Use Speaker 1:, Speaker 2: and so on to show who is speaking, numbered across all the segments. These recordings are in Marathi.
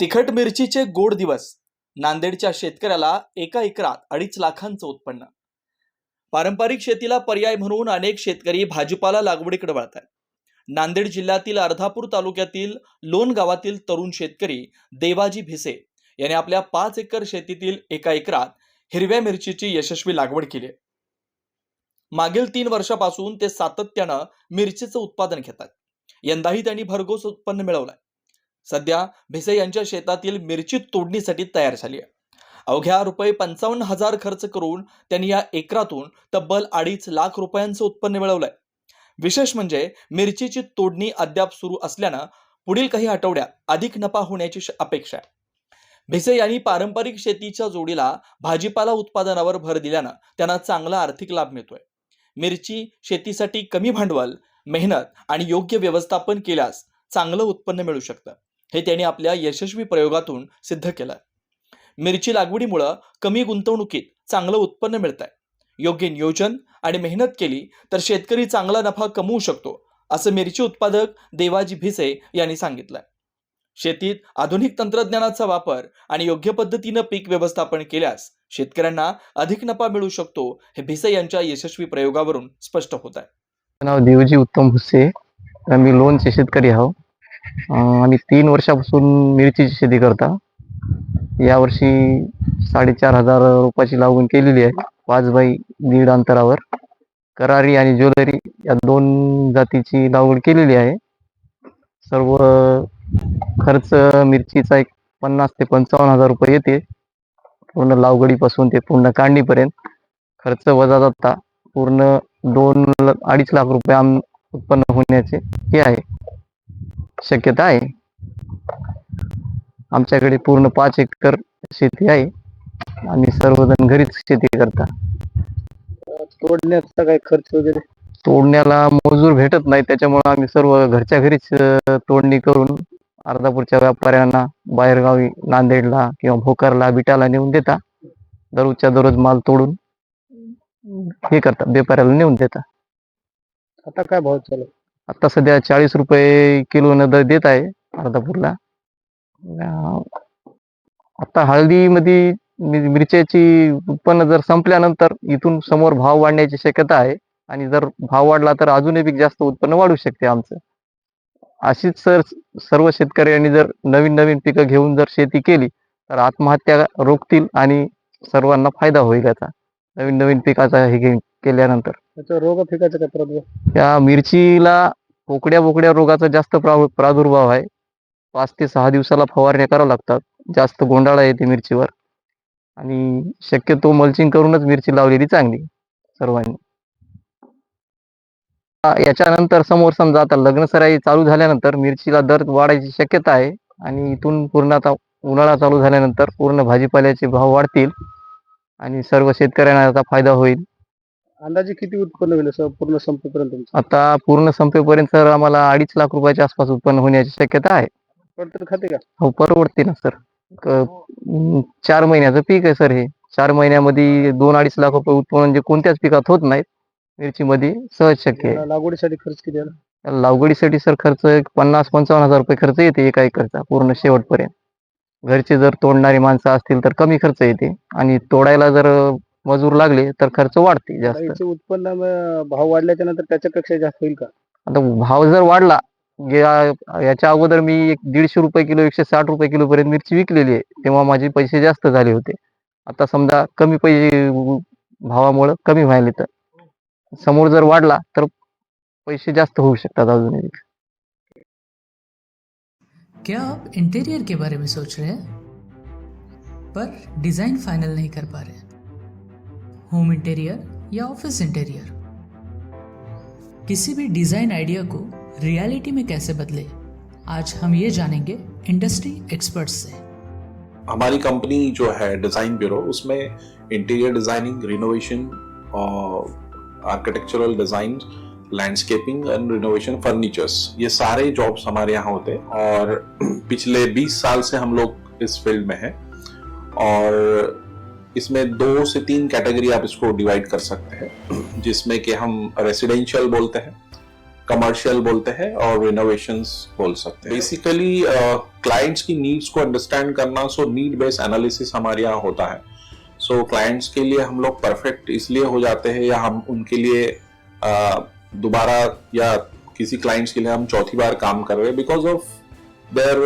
Speaker 1: तिखट मिरचीचे गोड दिवस. नांदेडच्या शेतकऱ्याला एका एकरात अडीच लाखांचं उत्पन्न. पारंपरिक शेतीला पर्याय म्हणून अनेक शेतकरी भाजीपाला लागवडीकडे वळत आहेत नांदेड जिल्ह्यातील अर्धापूर तालुक्यातील लोण गावातील तरुण शेतकरी देवाजी भिसे याने आपल्या पाच एकर शेतीतील एका एकरात हिरव्या मिरचीची यशस्वी लागवड केली मागील तीन वर्षापासून ते सातत्यानं मिरचीचं उत्पादन घेतात. यंदाही त्यांनी भरघोस उत्पन्न मिळवलंय. सध्या भिसे यांच्या शेतातील मिरची तोडणीसाठी तयार झाली आहे. अवघ्या रुपये पंचावन्न हजार खर्च करून त्यांनी या एकरातून तब्बल अडीच लाख रुपयांचं उत्पन्न मिळवलंय. विशेष म्हणजे मिरचीची तोडणी अद्याप सुरू असल्यानं पुढील काही आठवड्यात अधिक नफा होण्याची अपेक्षा आहे. भिसे यांनी पारंपरिक शेतीच्या जोडीला भाजीपाला उत्पादनावर भर दिल्यानं त्यांना चांगला आर्थिक लाभ मिळतोय. मिरची शेतीसाठी कमी भांडवल मेहनत आणि योग्य व्यवस्थापन केल्यास चांगलं उत्पन्न मिळू शकतं. हे त्यांनी आपल्या यशस्वी प्रयोगातून सिद्ध केलं मिरची लागवडीमुळं कमी गुंतवणुकीत चांगलं उत्पन्न मिळत आहे योग्य नियोजन आणि मेहनत केली तर शेतकरी चांगला नफा कमवू शकतो असं मिरची उत्पादक देवाजी भिसे यांनी सांगितलंय. शेतीत आधुनिक तंत्रज्ञानाचा वापर आणि योग्य पद्धतीनं पीक व्यवस्थापन केल्यास शेतकऱ्यांना अधिक नफा मिळू शकतो हे भिसे यांच्या यशस्वी प्रयोगावरून स्पष्ट होत आहे
Speaker 2: नाव देवजी उत्तम भुसे. आम्ही लोनचे शेतकरी आहो. आम्ही तीन वर्षापासून मिरचीची शेती करता. यावर्षी साडेचार हजार रुपयाची लागवड केलेली आहे. पाच बाय दीड अंतरावर. करारी आणि ज्वेलरी या दोन जातीची लागवड केलेली आहे. सर्व खर्च मिरचीचा एक पन्नास ते पंचावन्न हजार रुपये येते. पूर्ण लावगडीपासून ते पूर्ण काढणीपर्यंत खर्च वजा जाता. पूर्ण दोन अडीच लाख रुपये आम उत्पन्न होण्याचे हे आहे. शक्यता आहे. आमच्याकडे पूर्ण पाच एकर शेती आहे आणि सर्वजण घरीच शेती करता
Speaker 3: तोडण्याचा काय खर्च वगैरे?
Speaker 2: तोडण्याला मजूर भेटत नाही त्याच्यामुळे आम्ही सर्व घरच्या घरीच तोडणी करून अर्धापूरच्या व्यापाऱ्यांना बाहेरगावी नांदेडला किंवा भोकरला बिटाला नेऊन देता दररोजच्या दररोज माल तोडून हे करता व्यापाऱ्याला नेऊन देता
Speaker 3: आता काय भाव चालू?
Speaker 2: आता सध्या चाळीस रुपये किलो न दर देत आहे अर्धापूरला. आता हळदीमध्ये मिरच्याची उत्पन्न जर संपल्यानंतर इथून समोर भाव वाढण्याची शक्यता आहे. आणि जर भाव वाढला तर अजूनही बी जास्त उत्पन्न वाढू शकते आमचं. अशीच सर सर्व शेतकऱ्यांनी जर नवीन नवीन पिकं घेऊन जर शेती केली तर आत्महत्या रोखतील आणि सर्वांना फायदा होईल याचा. नवीन नवीन पिकाचा हे घेऊन. केल्यानंतर.
Speaker 3: त्याचा रोग पिकाचा काय प्रादुर्भाव?
Speaker 2: या मिरचीला पोकड्या बोकड्या रोगाचा जास्त प्रा- प्रादुर्भाव आहे. पाच ते सहा दिवसाला फवारण्या कराव्या लागतात. जास्त गोंडाळा येते मिरचीवर. आणि शक्यतो मल्चिंग करूनच मिरची लावलेली चांगली सर्वांनी. आ, याच्यानंतर समोर समजा आता लग्नसराई चालू झाल्यानंतर मिरचीला दर वाढायची शक्यता आहे. आणि इथून पूर्ण आता उन्हाळा चालू झाल्यानंतर पूर्ण भाजीपाल्याचे भाव वाढतील. आणि सर्व शेतकऱ्यांना याचा फायदा होईल.
Speaker 3: अंदाजे किती उत्पन्न होईल असं पूर्ण संपेपर्यंत तुमचं?
Speaker 2: आता पूर्ण संपेपर्यंत सर आम्हाला अडीच लाख रुपयाच्या आसपास उत्पन्न होण्याची शक्यता आहे.
Speaker 3: खाते का?
Speaker 2: हो परवडते ना सर. क- अं, चार महिन्याचं पीक आहे सर हे. चार महिन्यामध्ये दोन अडीच लाख रुपये उत्पन्न म्हणजे कोणत्याच पिकात होत नाहीत. मिरचीमध्ये सहज शक्य आहे.
Speaker 3: लागवडीसाठी खर्च किती आला?
Speaker 2: त्याला लागवडीसाठी सर खर्च एक पन्नास पंचावन्न हजार रुपये खर्च येते एका एकरचा पूर्ण शेवटपर्यंत. घरचे जर तोडणारी माणसं असतील तर कमी खर्च येते. आणि तोडायला जर मजूर लागले तर खर्च वाढते जास्त.
Speaker 3: उत्पन्न भाव वाढल्याच्या नंतर त्याच्यापेक्षा जास्त होईल का?
Speaker 2: आता भाव जर वाढला या- याच्या अगोदर मी एक दीडशे रुपये किलो एकशे साठ रुपये किलो पर्यंत मिरची विकलेली आहे तेव्हा माझे पैसे जास्त झाले होते. आता समजा कमी पैसे भावामुळं कमी व्हायले तर. समोर जर वाढला तर पैसे जास्त होऊ शकतात अजूनही.
Speaker 4: क्या आप इंटीरियर के बारे में सोच रहे हैं? पर डिज़ाइन फाइनल नहीं कर पा रहे होम इंटीरियर या ऑफ़िस इंटीरियर। किसी भी डिज़ाइन आइडिया को रियलिटी में कैसे बदले, आज हम ये जानेंगे इंडस्ट्री एक्सपर्ट्स से।
Speaker 5: हमारी कंपनी जो है, डिज़ाइन ब्यूरो, उसमें इंटीरियर डिज़ाइनिंग रिनोवेशन और architectural design landscaping and renovation furnitures ये सारे जॉब्स हमारे यहाँ होते हैं। और पिछले 20 साल से हम लोग इस फ़ील्ड में हैं। और इसमें दो से तीन कैटेगरी आप इसको डिवाइड कर सकते हैं जिसमें कि हम रेसिडेंशियल बोलते हैं कमर्शियल बोलते हैं और रिनोवेशंस बोल सकते हैं। बेसिकली क्लाइंट्स की नीड्स को अंडरस्टैंड करना सो नीड बेस्ड एनालिसिस हमारे यहाँ होता है। सो so, क्लाइंट्स के लिए हम लोग परफेक्ट इसलिए हो जाते हैं या हम उनके लिए uh, दोबारा या किसी क्लाइंट्स के लिए हम चौथी बार काम कर रहे हैं because of their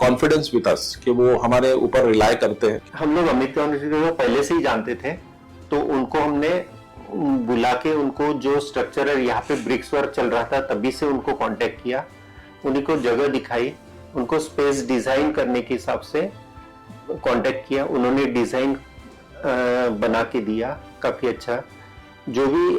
Speaker 5: confidence with us कि वो हमारे ऊपर रिलाई करते हैं।
Speaker 6: हम लोग अमित को पहले से ही जानते थे तो उनको हमने बुला के उनको जो स्ट्रक्चर यहाँ पे ब्रिक्स वर्क चल रहा था, तभी से उनको कांटेक्ट किया। उन्हीं को जगह दिखाई, उनको स्पेस डिज़ाइन करने के हिसाब से कांटेक्ट किया। उन्होंने डिज़ाइन बना के दिया, काफ़ी अच्छा। जो भी